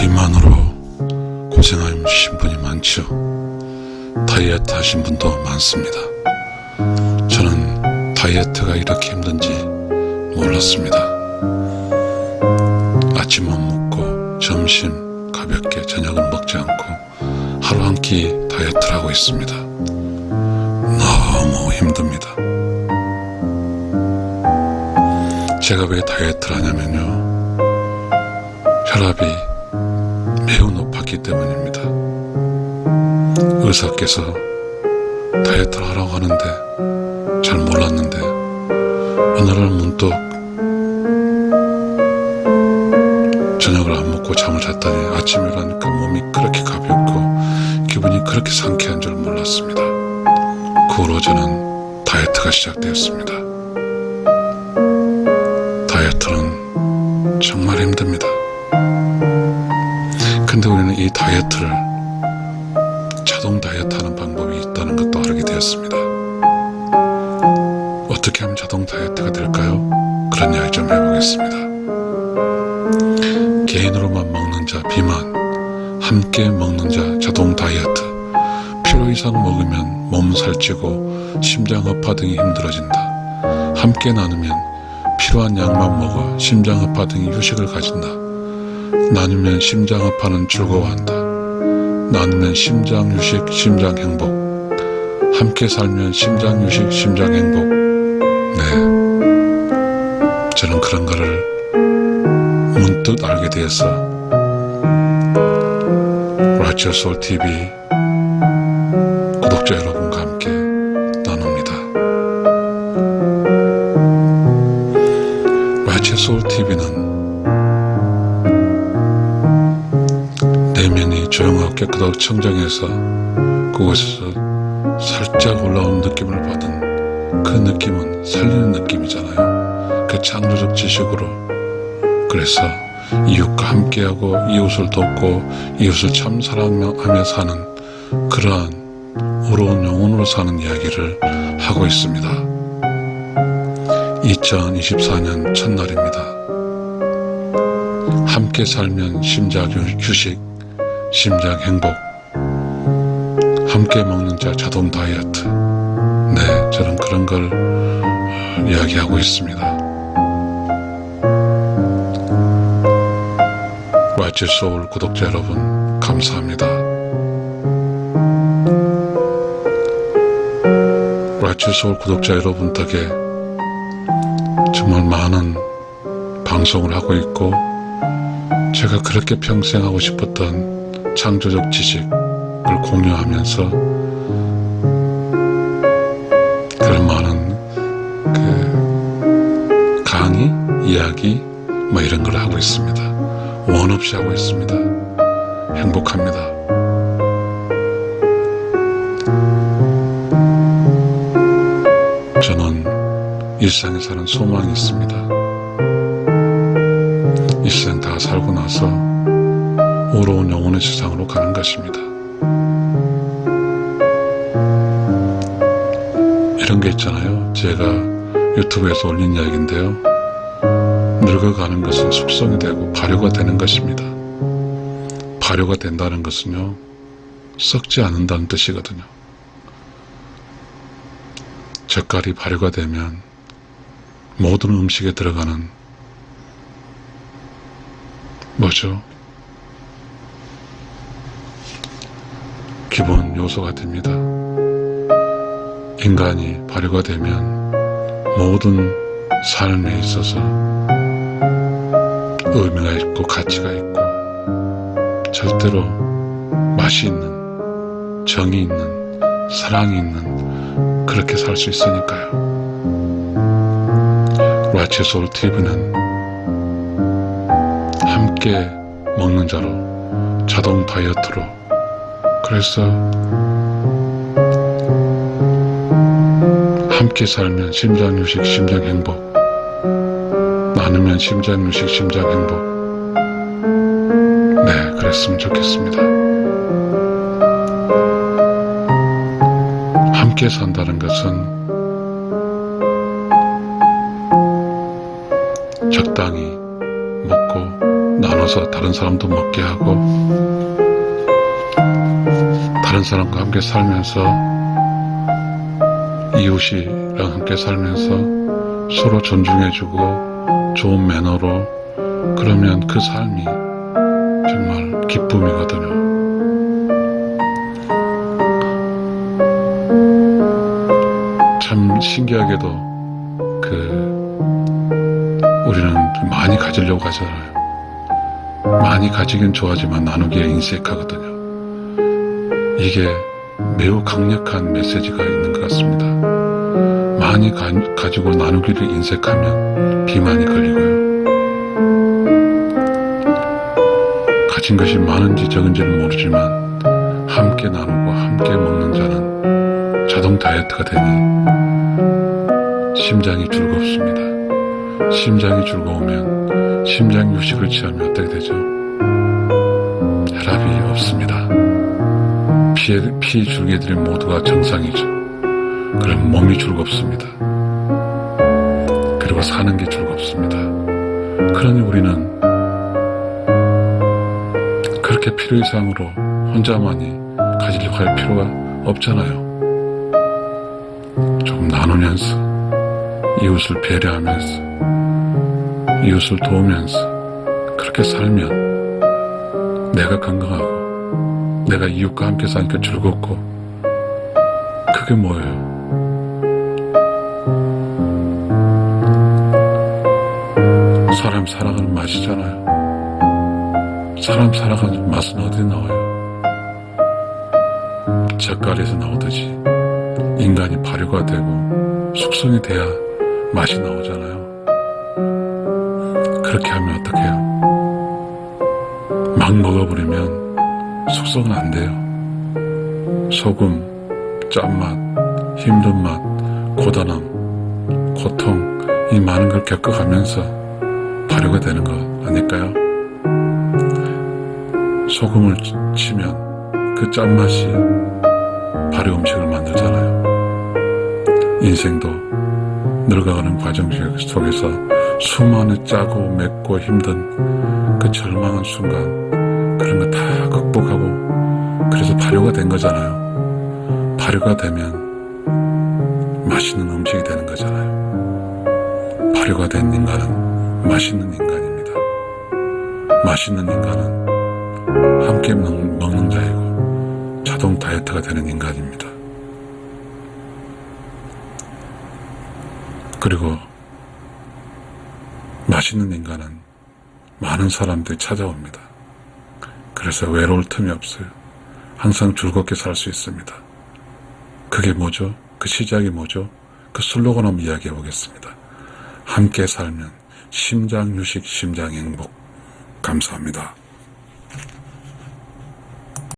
비만으로 고생하신 분이 많죠. 다이어트 하신 분도 많습니다. 저는 다이어트가 이렇게 힘든지 몰랐습니다. 아침 못 먹고 점심 가볍게 저녁은 먹지 않고 하루 한 끼 다이어트를 하고 있습니다. 너무 힘듭니다. 제가 왜 다이어트를 하냐면요. 혈압이 매우 높았기 때문입니다. 의사께서 다이어트를 하라고 하는데 잘 몰랐는데 어느 날 문득 저녁을 안 먹고 잠을 잤더니 아침에 일어나니까 몸이 그렇게 가볍고 기분이 그렇게 상쾌한 줄 몰랐습니다. 그 후로 저는 다이어트가 시작되었습니다. 다이어트는 정말 힘듭니다. 우리는 이 다이어트를 자동 다이어트 하는 방법이 있다는 것도 알게 되었습니다. 어떻게 하면 자동 다이어트가 될까요? 그런 이야기 좀 해보겠습니다. 개인으로만 먹는 자 비만, 함께 먹는 자 자동 다이어트, 필요 이상 먹으면 몸 살찌고 심장아파 등이 힘들어진다. 함께 나누면 필요한 양만 먹어 심장아파 등이 휴식을 가진다. 나누면 심장 아파는 즐거워한다. 나누면 심장 휴식, 심장 행복. 함께 살면 심장 휴식, 심장 행복. 네. 저는 그런 거를 문득 알게 되어서 라디오 소울 TV 구독자 여러분과 함께 나눕니다. 라디오 소울 TV는 깨끗하고 청정해서 그곳에서 살짝 올라오는 느낌을 받은 그 느낌은 살리는 느낌이잖아요. 그 창조적 지식으로 그래서 이웃과 함께하고 이웃을 돕고 이웃을 참 사랑하며 사는 그러한 어려운 영혼으로 사는 이야기를 하고 있습니다. 2024년 첫날입니다. 함께 살면 심장 휴식, 심장 행복, 함께 먹는 자 자동 다이어트. 네, 저는 그런 걸 어, 이야기하고 있습니다. 와치 소울 구독자 여러분, 감사합니다. 와치 소울 구독자 여러분 덕에 정말 많은 방송을 하고 있고, 제가 그렇게 평생 하고 싶었던 창조적 지식을 공유하면서 그런 많은 그 강의, 이야기 뭐 이런 걸 하고 있습니다. 원 없이 하고 있습니다. 행복합니다. 저는 일상에 사는 소망이 있습니다. 일생 다 살고 나서 오로운 영혼의 세상으로 가는 것입니다. 이런 게 있잖아요. 제가 유튜브에서 올린 이야기인데요. 늙어가는 것은 숙성이 되고 발효가 되는 것입니다. 발효가 된다는 것은요, 썩지 않는다는 뜻이거든요. 젓갈이 발효가 되면 모든 음식에 들어가는 뭐죠? 기본 요소가 됩니다. 인간이 발효가 되면 모든 삶에 있어서 의미가 있고 가치가 있고 절대로 맛이 있는 정이 있는 사랑이 있는 그렇게 살 수 있으니까요. 라치 소울 TV는 함께 먹는 자로 자동 다이어트로 그래서 함께 살면 심장 휴식 심장 행복. 나누면 심장 휴식 심장 행복. 네 그랬으면 좋겠습니다. 함께 산다는 것은 적당히 먹고 나눠서 다른 사람도 먹게 하고 다른 사람과 함께 살면서 이웃이랑 함께 살면서 서로 존중해주고 좋은 매너로 그러면 그 삶이 정말 기쁨이거든요. 참 신기하게도 그 우리는 많이 가지려고 하잖아요. 많이 가지긴 좋아하지만 나누기에 인색하거든요. 이게 매우 강력한 메시지가 있는 것 같습니다. 많이 가, 가지고 나누기를 인색하면 비만이 걸리고요. 가진 것이 많은지 적은지는 모르지만 함께 나누고 함께 먹는 자는 자동 다이어트가 되니 심장이 즐겁습니다. 심장이 즐거우면 심장 휴식을 취하면 어떻게 되죠? 혈압이 없습니다. 피, 피 줄기들이 모두가 정상이죠. 그럼 몸이 즐겁습니다. 그리고 사는 게 즐겁습니다. 그러니 우리는 그렇게 필요 이상으로 혼자만이 가지려고 할 필요가 없잖아요. 조금 나누면서 이웃을 배려하면서 이웃을 도우면서 그렇게 살면 내가 건강하고 내가 이웃과 함께 사니까 즐겁고 그게 뭐예요? 사람 살아가는 맛이잖아요. 사람 살아가는 맛은 어디 나와요? 젓갈에서 나오듯이 인간이 발효가 되고 숙성이 돼야 맛이 나오잖아요. 그렇게 하면 어떡해요? 막 먹어버리면 숙성은 안 돼요. 소금, 짠맛, 힘든 맛, 고단함, 고통, 이 많은 걸 겪어가면서 발효가 되는 거 아닐까요? 소금을 치면 그 짠맛이 발효 음식을 만들잖아요. 인생도 늙어가는 과정 속에서 수많은 짜고 맵고 힘든 그 절망한 순간 그런 거 다 극복하고 그래서 발효가 된 거잖아요. 발효가 되면 맛있는 음식이 되는 거잖아요. 발효가 된 인간은 맛있는 인간입니다. 맛있는 인간은 함께 먹, 먹는 자이고 자동 다이어트가 되는 인간입니다. 그리고 맛있는 인간은 많은 사람들이 찾아옵니다. 그래서 외로울 틈이 없어요. 항상 즐겁게 살 수 있습니다. 그게 뭐죠? 그 시작이 뭐죠? 그 슬로건 한번 이야기해 보겠습니다. 함께 살면 심장 휴식, 심장 행복. 감사합니다.